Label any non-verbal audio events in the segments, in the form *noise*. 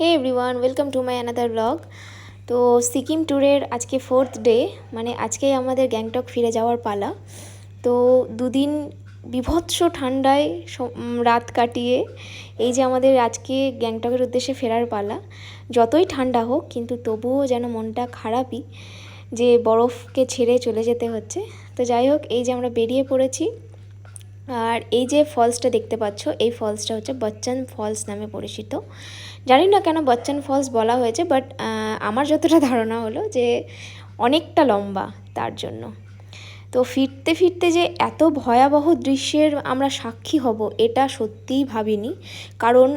Hey everyone welcome to my another blog তো সিকিম ট্যুরের আজকে ফোর্থ ডে মানে আজকেই আমাদের গ্যাংটক ফিরে যাওয়ার পালা। তো দুদিন বিভৎস ঠান্ডায় রাত কাটিয়ে এই যে আমাদের আজকে গ্যাংটকের উদ্দেশ্যে ফেরার পালা। যতই ঠান্ডা হোক, কিন্তু তবুও যেন মনটা খারাপই যে বরফকে ছেড়ে চলে যেতে হচ্ছে। তো যাই হোক, এই যে আমরা বেরিয়ে পড়েছি আর এই যে ফলসটা দেখতে পাচ্ছ, এই ফলসটা হচ্ছে বচ্চন ফলস নামে পরিচিত। জানি না কেন বচ্চন ফলস বলা হয়েছে বাট আমার যতটা *laughs* ধারণা হলো যে অনেকটা লম্বা তার জন্য। তো ফিরতে ফিরতে যে এত ভয়াবহ দৃশ্যের আমরা সাক্ষী হব, এটা সত্যিই ভাবিনি। কারণ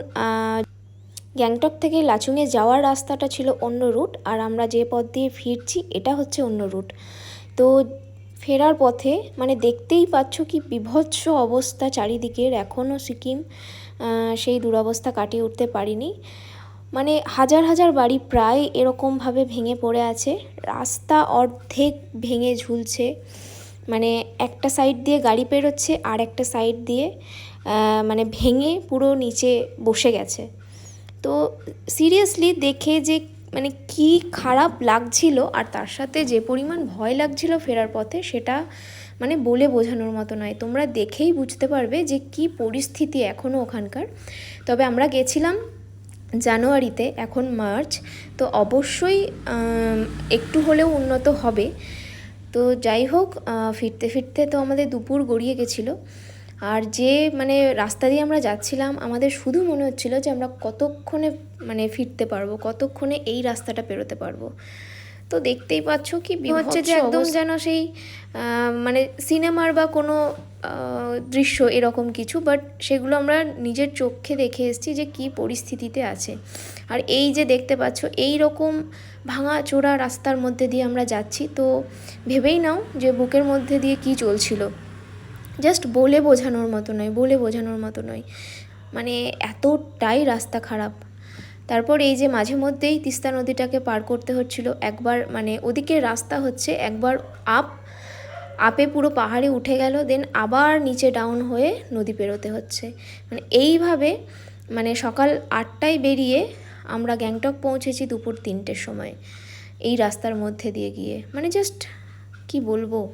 গ্যাংটক থেকে লাচুংয়ে যাওয়ার রাস্তাটা ছিল অন্য রুট, আর আমরা যে পথ দিয়ে ফিরছি, এটা হচ্ছে অন্য রুট। তো ফেরার পথে মানে দেখতেই পাচ্ছ কি বিভৎস অবস্থা চারিদিকের। এখনও সিকিম সেই দুরবস্থা কাটিয়ে উঠতে পারিনি। মানে হাজার হাজার বাড়ি প্রায় এরকমভাবে ভেঙে পড়ে আছে। রাস্তা অর্ধেক ভেঙে ঝুলছে। মানে একটা সাইড দিয়ে গাড়ি পেরোচ্ছে, আর একটা সাইড দিয়ে মানে ভেঙে পুরো নিচে বসে গেছে। তো সিরিয়াসলি দেখে যে মানে কি খারাপ লাগছিল আর তার সাথে যে পরিমাণ ভয় লাগছিল ফেরার পথে সেটা মানে বলে বোঝানোর মতো নয়। তোমরা দেখেই বুঝতে পারবে যে কি পরিস্থিতি এখনও ওখানকার। তবে আমরা গেছিলাম জানুয়ারিতে, এখন মার্চ, তো অবশ্যই একটু হলেও উন্নত হবে। তো যাই হোক ফিরতে ফিরতে তো আমাদের দুপুর গড়িয়ে গেছিল। আর যে মানে রাস্তা দিয়ে আমরা যাচ্ছিলাম আমাদের শুধু মনে হচ্ছিল যে আমরা কতক্ষণে মানে ফিরতে পারব কতক্ষণে এই রাস্তাটা পেরোতে পারব। তো দেখতেই পাচ্ছ কি হচ্ছে যে একদম যেন সেই মানে সিনেমার বা কোনো দৃশ্য এরকম কিছু বাট সেগুলো আমরা নিজের চোখে দেখে এসেছি যে কি পরিস্থিতিতে আছে। আর এই যে দেখতে পাচ্ছ এই রকম ভাঙা চোরা রাস্তার মধ্যে দিয়ে আমরা যাচ্ছি তো ভেবেই নাও যে বুকের মধ্যে দিয়ে কি চলছিল। জাস্ট বলে বোঝানোর মতো নয়, বলে বোঝানোর মতো নয়। মানে এতটাই রাস্তা খারাপ। তারপর এই যে মাঝে মধ্যেই তিস্তা নদীটাকে পার করতে হচ্ছিল, একবার মানে ওদিকে রাস্তা হচ্ছে একবার আপ আপে পুরো পাহাড়ে উঠে গেল দেন আবার নিচে ডাউন হয়ে নদী পেরোতে হচ্ছে। মানে এইভাবে মানে সকাল আটটায় বেরিয়ে আমরা গ্যাংটক পৌঁছেছি দুপুর তিনটের সময়। এই রাস্তার মধ্যে দিয়ে গিয়ে। মানে জাস্ট কি বলব?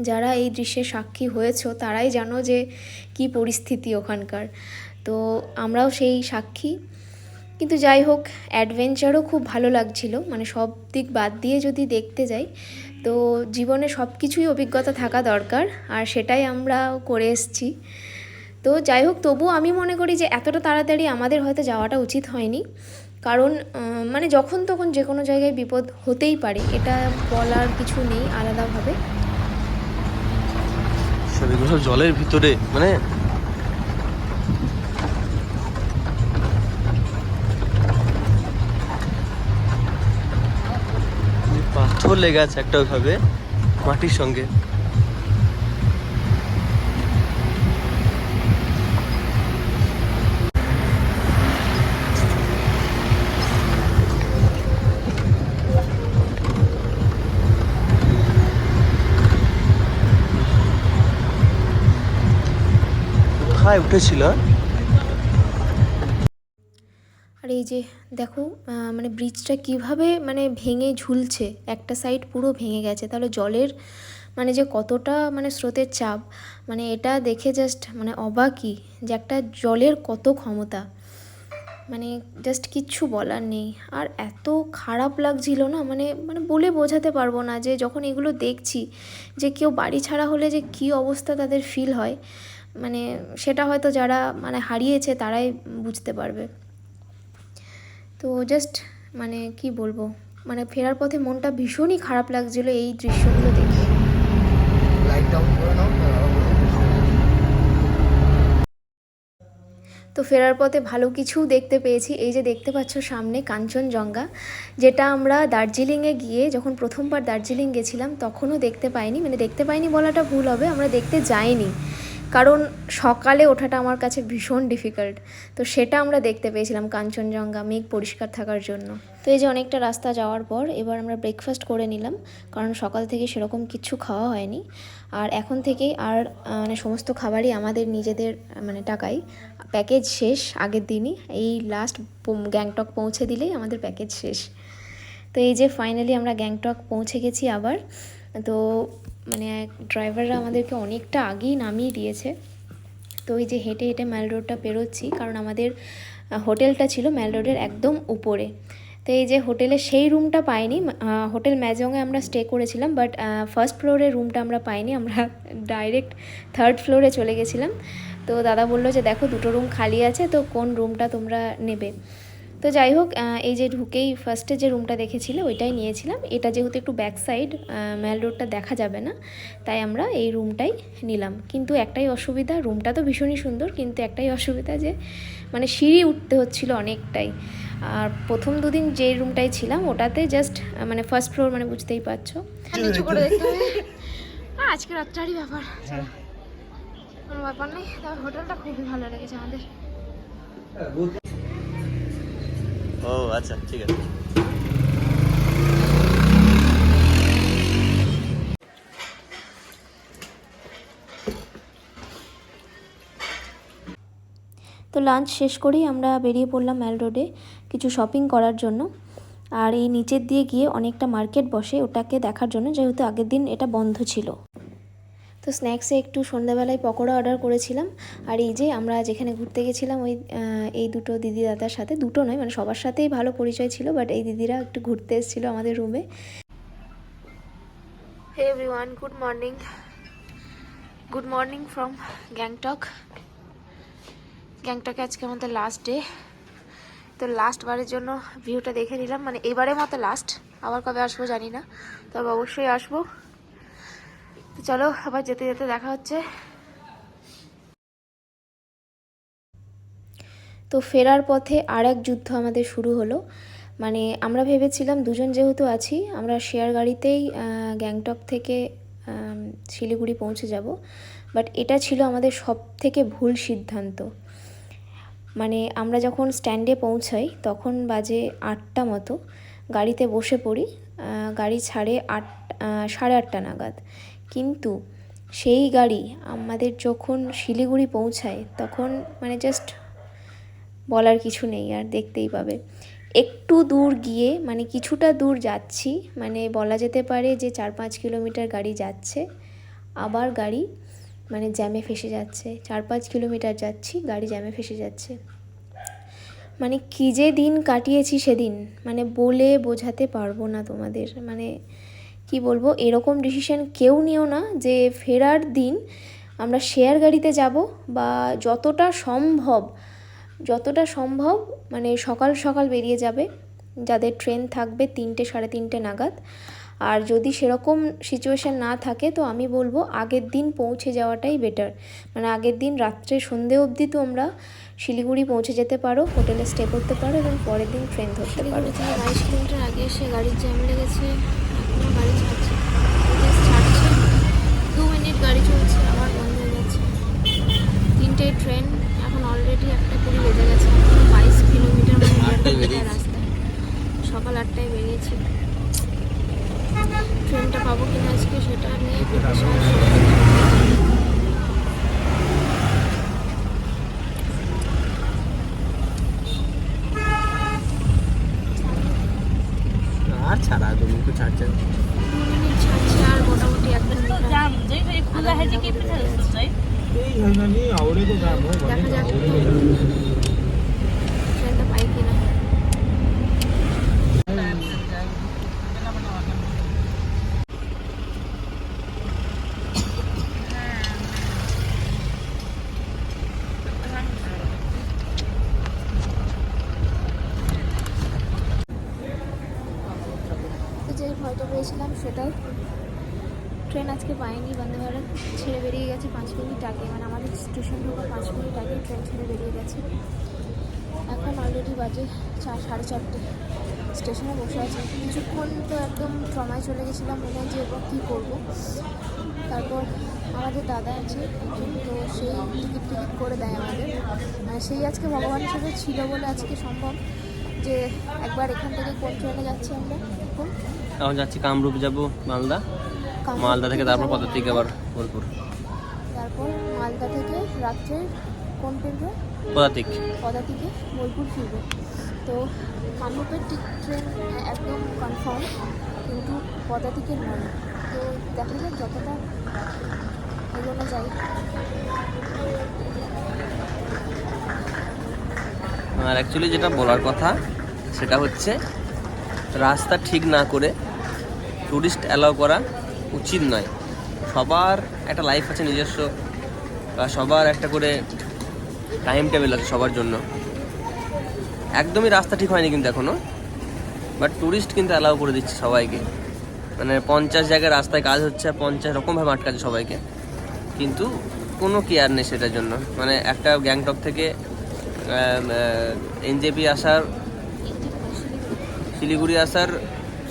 যারা এই দৃশ্যের সাক্ষী হয়েছো, তারাই জানো যে কি পরিস্থিতি ওখানকার। তো আমরাও সেই সাক্ষী। কিন্তু যাই হোক অ্যাডভেঞ্চারও খুব ভালো লাগছিল। মানে সব দিক বাদ দিয়ে যদি দেখতে যাই, তো জীবনে সব কিছুই অভিজ্ঞতা থাকা দরকার। আর সেটাই আমরা করে এসেছি। তো যাই হোক, তবুও আমি মনে করি যে এতটা তাড়াতাড়ি আমাদের হয়তো যাওয়াটা উচিত হয়নি। কারণ মানে যখন তখন যে কোনো জায়গায় বিপদ হতেই পারে। এটা বলার কিছু নেই আলাদাভাবে। সব এগুলো সব জলের ভিতরে মানে পাথর লেগে আছে একটা ওইভাবে মাটির সঙ্গে। কোথায় উঠেছিল। আর এই যে দেখো মানে ব্রিজটা কীভাবে মানে ভেঙে ঝুলছে, একটা সাইড পুরো ভেঙে গেছে, তাহলে জলের মানে যে কতটা মানে স্রোতের চাপ মানে এটা দেখে জাস্ট মানে অবাকই যে একটা জলের কত ক্ষমতা। মানে জাস্ট কিচ্ছু বলার নেই। আর এত খারাপ লাগছিল না মানে মানে বলে বোঝাতে পারব না যে যখন এগুলো দেখছি, যে কেউ বাড়ি ছাড়া হলে যে কী অবস্থা তাদের ফিল হয়। মানে সেটা হয়তো যারা মানে হারিয়েছে তারাই বুঝতে পারবে। তো জাস্ট মানে কি বলব? মানে ফেরার পথে মনটা ভীষণই খারাপ লাগছিল এই দৃশ্যগুলো দেখে। তো ফেরার পথে ভালো কিছু দেখতে পেয়েছি। এই যে দেখতে পাচ্ছ সামনে কাঞ্চনজঙ্ঘা যেটা আমরা দার্জিলিংয়ে গিয়ে যখন প্রথমবার দার্জিলিং গেছিলাম তখনও দেখতে পাইনি। মানে দেখতে পাইনি বলাটা ভুল হবে আমরা দেখতে যাইনি। কারণ সকালে ওঠাটা আমার কাছে ভীষণ ডিফিকাল্ট তো সেটা আমরা দেখতে পেয়েছিলাম কাঞ্চনজঙ্ঘা, মেঘ পরিষ্কার থাকার জন্য। তো এই যে অনেকটা রাস্তা যাওয়ার পর এবার আমরা ব্রেকফাস্ট করে নিলাম, কারণ সকাল থেকে সেরকম কিছু খাওয়া হয়নি। আর এখন থেকেই আর মানে সমস্ত খাবারই আমাদের নিজেদের মানে টাকাই প্যাকেজ শেষ আগের দিনই, এই লাস্ট গ্যাংটক পৌঁছে দিলেই আমাদের প্যাকেজ শেষ। তো এই যে ফাইনালি আমরা গ্যাংটক পৌঁছে গেছি আবার, তো মানে ড্রাইভাররা আমাদেরকে অনেকটা আগেই নামিয়ে দিয়েছে। তো এই যে হেঁটে হেঁটে ম্যাল রোডটা পেরোচ্ছি, কারণ আমাদের হোটেলটা ছিল ম্যাল রোডের একদম উপরে। তো এই যে হোটেলে সেই রুমটা পাইনি হোটেল ম্যাজংয়ে আমরা স্টে করেছিলাম বাট ফার্স্ট ফ্লোরের রুমটা আমরা পাইনি, আমরা ডাইরেক্ট থার্ড ফ্লোরে চলে গেছিলাম। তো দাদা বলল যে, দেখো দুটো রুম খালি আছে, তো কোন রুমটা তোমরা নেবে? তো যাই হোক এই যে ঢুকেই ফার্স্টে যে রুমটা দেখেছিলে ওইটাই নিয়েছিলাম। এটা যেহেতু একটু ব্যাক সাইড ম্যাল রোডটা দেখা যাবে না তাই আমরা এই রুমটাই নিলাম। কিন্তু একটাই অসুবিধা রুমটা তো ভীষণই সুন্দর কিন্তু একটাই অসুবিধা যে মানে সিঁড়ি উঠতে হচ্ছিল অনেকটাই। আর প্রথম দুদিন যে রুমটাই ছিলাম ওটাতে জাস্ট মানে ফার্স্ট ফ্লোর মানে বুঝতেই পারছ। আহ, আজকে রাত্রারই ব্যাপার। কোনো ব্যাপার নেই। তবে হোটেলটা খুবই ভালো লেগেছে আমাদের। ও আচ্ছা ঠিক আছে। তো লাঞ্চ শেষ করেই আমরা বেরিয়ে পড়লাম ম্যাল রোডে কিছু শপিং করার জন্য। আর এই নিচের দিয়ে গিয়ে অনেকটা মার্কেট বসে ওটাকে দেখার জন্য, যেহেতু আগের দিন এটা বন্ধ ছিল। তো স্ন্যাক্সে একটু সন্ধ্যাবেলায় পকোড়া অর্ডার করেছিলাম। আর এই যে আমরা যেখানে ঘুরতে গেছিলাম ওই এই দুটো দিদি দাদার সাথে, দুটো নয় মানে সবার সাথেই ভালো পরিচয় ছিল বাট এই দিদিরা একটু ঘুরতে এসেছিল আমাদের রুমে hey everyone good morning good morning from Gangtok গ্যাংটকে আজকে আমাদের লাস্ট ডে তো লাস্ট বারের জন্য ভিউটা দেখে নিলাম মানে এবারের মতো লাস্ট আবার কবে আসব জানি না, তবে অবশ্যই আসব। তো চলো, আবার যেতে যেতে দেখা হচ্ছে। তো ফেরার পথে আর এক যুদ্ধ আমাদের শুরু হলো। মানে আমরা ভেবেছিলাম দুজন যেহেতু আছি, আমরা শেয়ার গাড়িতেই গ্যাংটক থেকে শিলিগুড়ি পৌঁছে যাব। বাট এটা ছিল আমাদের সব থেকে ভুল সিদ্ধান্ত। মানে আমরা যখন স্ট্যান্ডে পৌঁছাই, তখন বাজে আটটা মতো, গাড়িতে বসে পড়ি। গাড়ি ছাড়ে আট সাড়ে আটটা নাগাদ। কিন্তু সেই গাড়ি আমাদের যখন শিলিগুড়ি পৌঁছায়, তখন মানে জাস্ট বলার কিছু নেই, আর দেখতেই পাবে। একটু দূর গিয়ে মানে কিছুটা দূর যাচ্ছি মানে বলা যেতে পারে যে চার পাঁচ কিলোমিটার গাড়ি যাচ্ছে, আবার গাড়ি মানে জ্যামে ফেসে যাচ্ছে। চার পাঁচ কিলোমিটার যাচ্ছি, গাড়ি জ্যামে ফেসে যাচ্ছে। মানে কী যে দিন কাটিয়েছি সেদিন মানে বলে বোঝাতে পারব না তোমাদের। মানে কি বলব, এরকম ডিসিশন কেউ নিও না যে ফেরার দিন আমরা শেয়ার গাড়িতে যাব বা যতটা সম্ভব যতটা সম্ভব মানে সকাল সকাল বেরিয়ে যাবে। যাদের ট্রেন থাকবে তিনটে সাড়ে তিনটে নাগাদ। আর যদি সেরকম সিচুয়েশান না থাকে তো আমি বলব আগের দিন পৌঁছে যাওয়াটাই বেটার মানে আগের দিন রাত্রে সন্ধে অবধি তোমরা শিলিগুড়ি পৌঁছে যেতে পারো হোটেলে স্টে করতে পারো এবং পরের দিন ট্রেন ধরতে পারো। বাইশ কিলোমিটার আগে এসে গাড়ির জ্যাম লেগেছে এখনও গাড়ি ছাড়ছে ছাড়ছে। দু মিনিট গাড়ি চলছে আবার বন্ধ হয়ে যাচ্ছে। তিনটে ট্রেন এখন অলরেডি একটা কুড়ি বেজে গেছে বাইশ কিলোমিটার মানে কিলোমিটার রাস্তা সকাল আটটায় বেরিয়েছি। ট্রেনটা পাবো কিনা আজকে সেটা নিয়ে একটু ছাড় ছাড় এই হয় না নি আউরে তো যাবো দেখা যাক ভয়টা পেয়েছিলাম সেটাই ট্রেন আজকে পাইনি বন্দে ভারত ছেড়ে বেরিয়ে গেছে পাঁচ মিনিট আগে। মানে আমাদের স্টেশন ঢোকা পাঁচ মিনিট আগে ট্রেন ছেড়ে বেরিয়ে গেছে। এখন অলরেডি বাজে চার সাড়ে চারটে। স্টেশনে বসে আছি। কিছুক্ষণ তো একদম ট্রমায় চলে গেছিলাম, মনে হয় যে এবার কী করব। তারপর আমাদের দাদা আছে তো সেই টিকিট টিকিট করে দেয় আমাদের। মানে সেই আজকে ভগবানের সাথে ছিল বলে আজকে সম্ভব যে একবার এখান থেকে কোন ট্রেনে যাচ্ছি আমরা। এখন এখন যাচ্ছি কামরূপ যাব মালদা। মালদা থেকে তারপর থেকে আবার বোলপুর। তারপর মালদা থেকে রাত্রে কোন? পদাতিক। পদাতিকে বোলপুর ফিরবে। তো কামরূপের ট্রেন একদম কনফার্ম কিন্তু পদাতিকের নয়। তো দেখা যাক যতটা এগোনো যায়। আর অ্যাকচুয়ালি যেটা বলার কথা সেটা হচ্ছে রাস্তা ঠিক না করে ট্যুরিস্ট অ্যালাউ করা উচিত নয়। সবার একটা লাইফ আছে নিজস্ব বা সবার একটা করে টাইম টেবিল আছে সবার জন্য। একদমই রাস্তা ঠিক হয়নি কিন্তু এখনও বাট ট্যুরিস্ট কিন্তু অ্যালাউ করে দিচ্ছে সবাইকে। মানে পঞ্চাশ জায়গায় রাস্তায় কাজ হচ্ছে আর পঞ্চাশ রকমভাবে আটকাচ্ছে সবাইকে। কিন্তু কোনো কেয়ার নেই সেটার জন্য। মানে একটা গ্যাংটক থেকে এনজেপি আসার শিলিগুড়ি আসার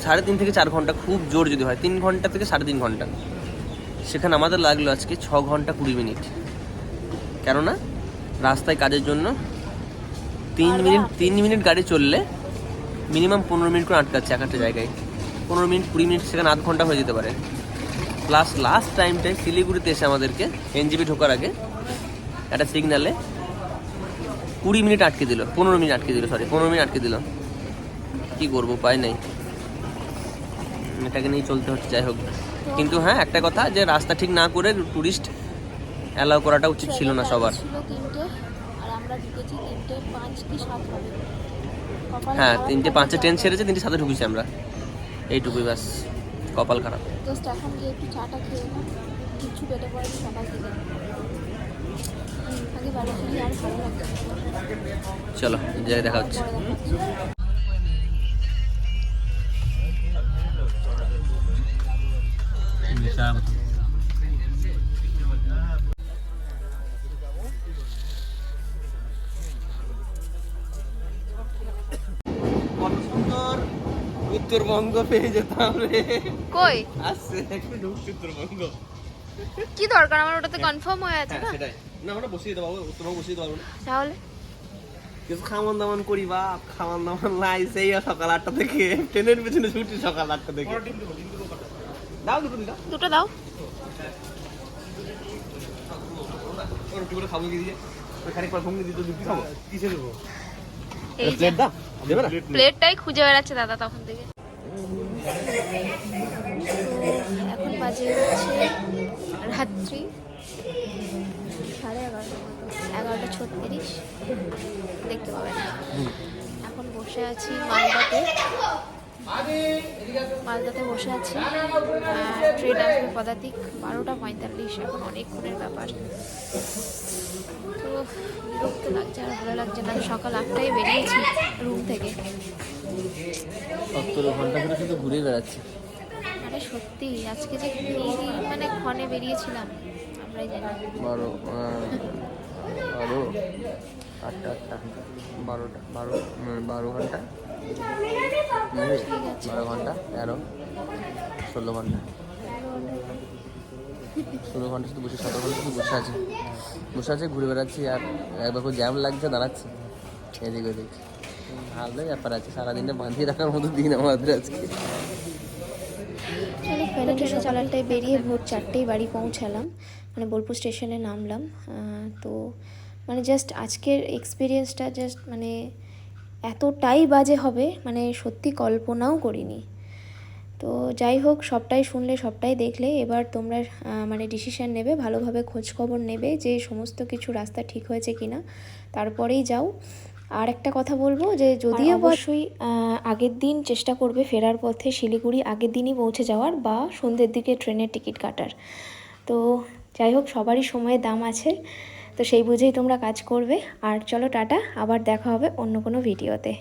সাড়ে তিন থেকে চার ঘণ্টা খুব জোর যদি হয় তিন ঘণ্টা থেকে সাড়ে তিন ঘণ্টা। সেখানে আমাদের লাগল আজকে ছ ঘণ্টা কুড়ি মিনিট। কেননা রাস্তায় কাজের জন্য তিন মিনিট তিন মিনিট গাড়ি চললে মিনিমাম পনেরো মিনিট করে আটকাচ্ছে এক একটা জায়গায়। পনেরো মিনিট কুড়ি মিনিট সেখানে আধ ঘণ্টা হয়ে যেতে পারে। প্লাস লাস্ট টাইমটায় শিলিগুড়িতে এসে আমাদেরকে এনজিপি ঢোকার আগে একটা সিগনালে কুড়ি মিনিট আটকে দিল পনেরো মিনিট আটকে দিল সরি পনেরো মিনিট আটকে দিল। কি করব উপায় নাই। এটাকে নিয়ে চলতে হচ্ছে যাই হোক। কিন্তু হ্যাঁ একটা কথা যে রাস্তা ঠিক না করে ট্যুরিস্ট অ্যালাউ করাটা উচিত ছিল না সবার। হ্যাঁ তিনটে পাঁচে ট্রেন ছেড়েছে তিনটে সাথে ঢুকেছি আমরা। এইটুকুই ব্যাস কপাল খারাপ। চলো যাই দেখা একটু উত্তরবঙ্গ পেয়ে যেতাম রে। কই? আসছে একটু ঢুকছি উত্তরবঙ্গ। কি দরকার? আমার ওটাতে কনফার্ম হয়ে আছে হ্যাঁ না? সেটাই। না ওটা বসিয়ে দেবো উত্তরবঙ্গ বসিয়ে দেবো না তাহলে? কিছু খাওয়ান দাওয়ান করি বাপ খাওয়ান দাওয়ান নাই সেই সকাল আটটা থেকে। ট্রেনের পেছনে ছুটি সকাল আটটা থেকে। দাও দুটো দাও দুটো দাও। করে খাব কি দিয়ে? খানিক পর দিত রুটি খাব কিসে দেবো প্লেট দাও প্লেটটাই খুঁজে বেড়াচ্ছে দাদা তখন থেকে। এখন বাজে হচ্ছে রাত্রি সাড়ে এগারোটা এগারোটা ছত্রিশ, দেখতে পাবেন। এখন বসে আছি মালদাতে। মালদাতে বসে আছি। ট্রেন আসবে পদাতিক বারোটা পঁয়তাল্লিশ, এখন অনেকক্ষণের ব্যাপার। তো বিরক্ত লাগছে আর ভালো লাগছে না। সকাল আটটায় বেরিয়েছি রুম থেকে। সত্তর ঘণ্টা ধরে শুধু ঘুরে বেড়াচ্ছে। মানে সত্যি আজকে যে মানে ক্ষণে বেরিয়েছিলাম আমরাই জানি। বারো বারো আটটা আটটা বারোটা বারো বারো ঘণ্টা। বারো ঘণ্টা তেরো ষোলো ঘণ্টা। ষোলো ঘণ্টা শুধু বসে সতেরো ঘণ্টা শুধু বসে আছে। বসে আছে ঘুরে বেড়াচ্ছি আর একবার জ্যাম লাগছে দাঁড়াচ্ছি। এদিক ওদিক। ভালো ব্যাপার আছে, সারাদিনটা বাঁধিয়ে রাখার মতো দিন আমাদের আজকে। ট্রেনে বেরিয়ে ভোর চারটেই বাড়ি পৌঁছালাম মানে বোলপুর স্টেশনে নামলাম। তো মানে জাস্ট আজকের এক্সপিরিয়েন্সটা জাস্ট মানে এতটাই বাজে হবে মানে সত্যি কল্পনাও করিনি। তো যাই হোক, সবটাই শুনলে, সবটাই দেখলে, এবার তোমরা মানে ডিসিশন নেবে, ভালোভাবে খোঁজখবর নেবে যে সমস্ত কিছু রাস্তা ঠিক হয়েছে কিনা, তারপরেই যাও। আর একটা কথা বলব যে যদিও অবশ্যই আগের দিন চেষ্টা করবে ফেরার পথে শিলিগুড়ি আগের দিনই পৌঁছে যাওয়ার বা সন্ধ্যের দিকে ট্রেনের টিকিট কাটার। তো যাই হোক সবারই সময়ের দাম আছে। তো সেই বুঝেই তোমরা কাজ করবে। আর চলো টাটা আবার দেখা হবে অন্য কোনো ভিডিওতে।